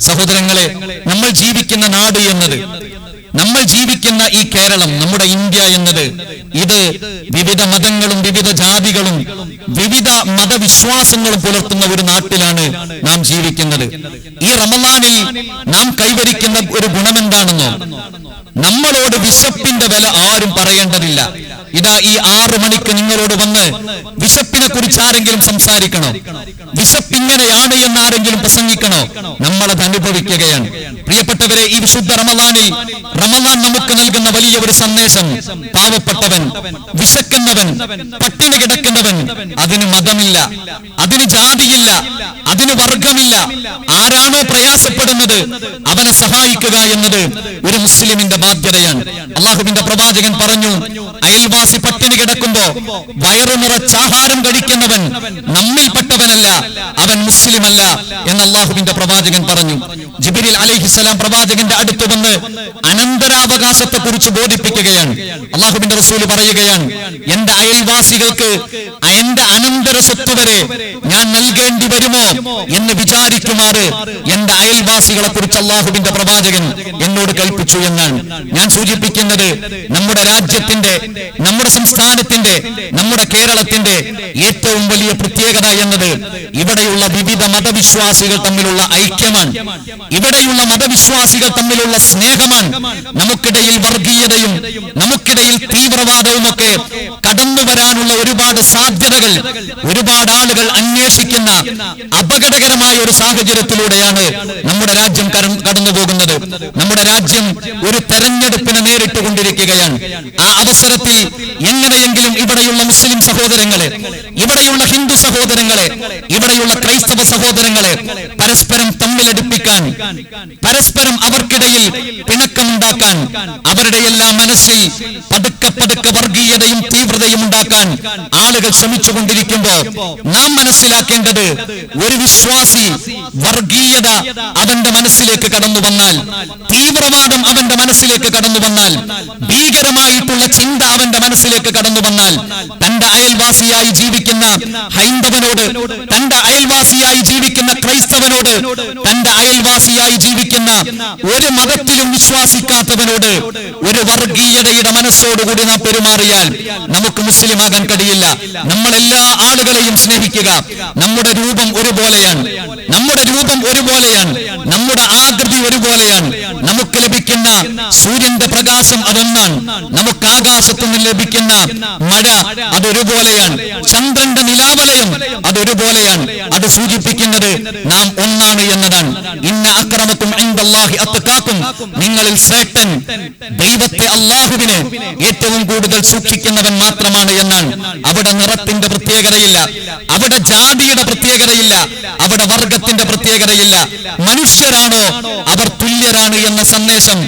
സഹോദരങ്ങളെ നമ്മൾ ജീവിക്കുന്ന നാട് എന്നത് നമ്മൾ ജീവിക്കുന്ന ഈ കേരളം നമ്മുടെ ഇന്ത്യ എന്നത് ഇത് വിവിധ മതങ്ങളും വിവിധ ജാതികളും വിവിധ മതവിശ്വാസങ്ങളും പുലർത്തുന്ന ഒരു നാട്ടിലാണ് നാം ജീവിക്കുന്നത്. ഈ റമലാനിൽ നാം കൈവരിക്കുന്ന ഒരു ഗുണമെന്താണെന്നോ? നമ്മളോട് വിശപ്പിന്റെ വില ആരും പറയേണ്ടതില്ല. ഇതാ ഈ ആറ് മണിക്ക് നിങ്ങളോട് വന്ന് വിശപ്പിനെ കുറിച്ച് ആരെങ്കിലും സംസാരിക്കണോ? വിശപ്പ് ഇങ്ങനെയാണ് എന്ന് ആരെങ്കിലും പ്രസംഗിക്കണോ? നമ്മളത് അനുഭവിക്കുകയാണ്. പ്രിയപ്പെട്ടവരെ ഈ വിശുദ്ധ റമദാനിൽ റമദാൻ നമുക്ക് നൽകുന്ന വലിയ ഒരു സന്ദേശം. പാവപ്പെട്ടവൻ വിശക്കുന്നവൻ പട്ടിണി കിടക്കുന്നവൻ അതിന് മതമില്ല അതിന് ജാതിയില്ല അതിന് വർഗമില്ല. ആരാണോ പ്രയാസപ്പെടുന്നത് അവനെ സഹായിക്കുക എന്നത് ഒരു മുസ്ലിമിന്റെ ബാധ്യതയാണ്. അള്ളാഹുവിന്റെ പ്രവാചകൻ പറഞ്ഞു അയൽവാസി പട്ടിണി കിടക്കുമ്പോ വയറു നിറച്ചാഹാരം കഴിക്കുന്നവൻ നമ്മിൽപ്പെട്ടവനല്ല അവൻ മുസ്ലിമല്ല എന്ന് അള്ളാഹുവിന്റെ പ്രവാചകൻ പറഞ്ഞു. ജിബിരിൽ അലൈഹിസ്സലാം പ്രവാചകന്റെ അടുത്ത് വന്ന് അനന്തരാവകാശത്തെ കുറിച്ച് ബോധിപ്പിക്കുകയാണ്. അള്ളാഹുബിന്റെ റസൂൽ പറയുകയാണ് എന്റെ അയൽവാസികൾക്ക് എന്റെ അനന്തര സ്വത്ത് വരെ ഞാൻ നൽകേണ്ടി വരുമോ എന്ന് വിചാരിക്കുമാറ് എന്റെ അയൽവാസികളെ കുറിച്ച് അള്ളാഹുവിന്റെ പ്രവാചകൻ എന്നോട് കൽപ്പിച്ചു എന്നാണ് ഞാൻ സൂചിപ്പിക്കുന്നത്. നമ്മുടെ രാജ്യത്തിന്റെ നമ്മുടെ സംസ്ഥാനത്തിന്റെ നമ്മുടെ കേരളത്തിന്റെ ഏറ്റവും വലിയ പ്രത്യേകത എന്നത് ഇവിടെയുള്ള വിവിധ മതവിശ്വാസികൾ തമ്മിലുള്ള ഐക്യമാണ്. ഇവിടെയുള്ള മതവിശ്വാസികൾ തമ്മിലുള്ള സ്നേഹമാണ്. നമുക്കിടയിൽ വർഗീയതയും നമുക്കിടയിൽ തീവ്രവാദവും ഒക്കെ കടന്നു വരാനുള്ള ഒരുപാട് സാധ്യതകൾ ഒരുപാട് ആളുകൾ അന്വേഷിക്കുന്ന അപകടകരമായ ഒരു സാഹചര്യത്തിലൂടെയാണ് നമ്മുടെ രാജ്യം കട- കടന്നു പോകുന്നത്. നമ്മുടെ രാജ്യം ഒരു തെരഞ്ഞെടുപ്പിനെ നേരിട്ടുകൊണ്ടിരിക്കുകയാണ്. ആ അവസരത്തിൽ എങ്ങനെയെങ്കിലും ഇവിടെയുള്ള മുസ്ലിം സഹോദരങ്ങളെ ഇവിടെയുള്ള ഹിന്ദു സഹോദരങ്ങളെ ഇവിടെയുള്ള ക്രൈസ്തവ സഹോദരങ്ങളെ പരസ്പരം തമ്മിലടുപ്പിക്കാൻ പരസ്പരം അവർക്കിടയിൽ പിണക്കമുണ്ടാക്കാൻ അവരുടെ എല്ലാം മനസ്സിൽ പതുക്കെ പതുക്കെ വർഗീയതയും തീവ്രതയും ഉണ്ടാക്കാൻ ആളുകൾ ശ്രമിച്ചുകൊണ്ടിരിക്കുമ്പോ നാം മനസ്സിലാക്കേണ്ടത് ഒരു വിശ്വാസി വർഗീയത അവന്റെ മനസ്സിലേക്ക് കടന്നു വന്നാൽ തീവ്രവാദം അവന്റെ മനസ്സിലേക്ക് കടന്നു വന്നാൽ ഭീകരമായിട്ടുള്ള ചിന്ത അവന്റെ മനസ്സിലേക്ക് കടന്നു വന്നാൽ തന്റെ അയൽവാസിയായി ജീവിക്കുന്ന ഹൈന്ദവനോട് തന്റെ അയൽവാസിയായി ജീവിക്കുന്ന ക്രൈസ്തവനോട് തന്റെ അയൽവാസിയായി ജീവിക്കുന്ന ഒരു മതത്തിലും വിശ്വാസിക്കാത്തവനോട് ഒരു വർഗീയതയുടെ മനസ്സോടുകൂടി നാം പെരുമാറിയാൽ നമുക്ക് മുസ്ലിമാകാൻ കഴിയില്ല. നമ്മളെല്ലാ ആളുകളെയും സ്നേഹിക്കുക. നമ്മുടെ രൂപം ഒരുപോലെയാണ്. നമ്മുടെ രൂപം ഒരുപോലെയാണ്. നമ്മുടെ ആകൃതി ഒരുപോലെയാണ്. നമുക്ക് ലഭിക്കുന്ന സൂര്യന്റെ പ്രകാശം അതൊന്നാണ്. നമുക്ക് ആകാശത്തു നിന്ന് ലഭിക്കുന്ന മഴ അതൊരുപോലെയാണ്. ചന്ദ്രന്റെ നിലാവലയം അതൊരുപോലെയാണ് അത് സൂചിപ്പിക്കുന്നത് നാം ഒന്നാണ് എന്നതാണ്. ഇന്ന അക്രമക്കും അത്തക്കാക്കും നിങ്ങളിൽ ശ്രേഷ്ഠൻ ദൈവത്തെ അള്ളാഹുവിന് ഏറ്റവും കൂടുതൽ സൂക്ഷിക്കുന്നവൻ മാത്രമാണ് എന്നാണ്. അവിടെ നിറത്തിന്റെ പ്രത്യേകതയില്ല. അവിടെ ജാതിയുടെ പ്രത്യേകതയില്ല. അവിടെ വർഗത്തിന്റെ പ്രത്യേകതയില്ല. മനുഷ്യരാണോ അവർ തുല്യരാണ് എന്ന സന്ദേശം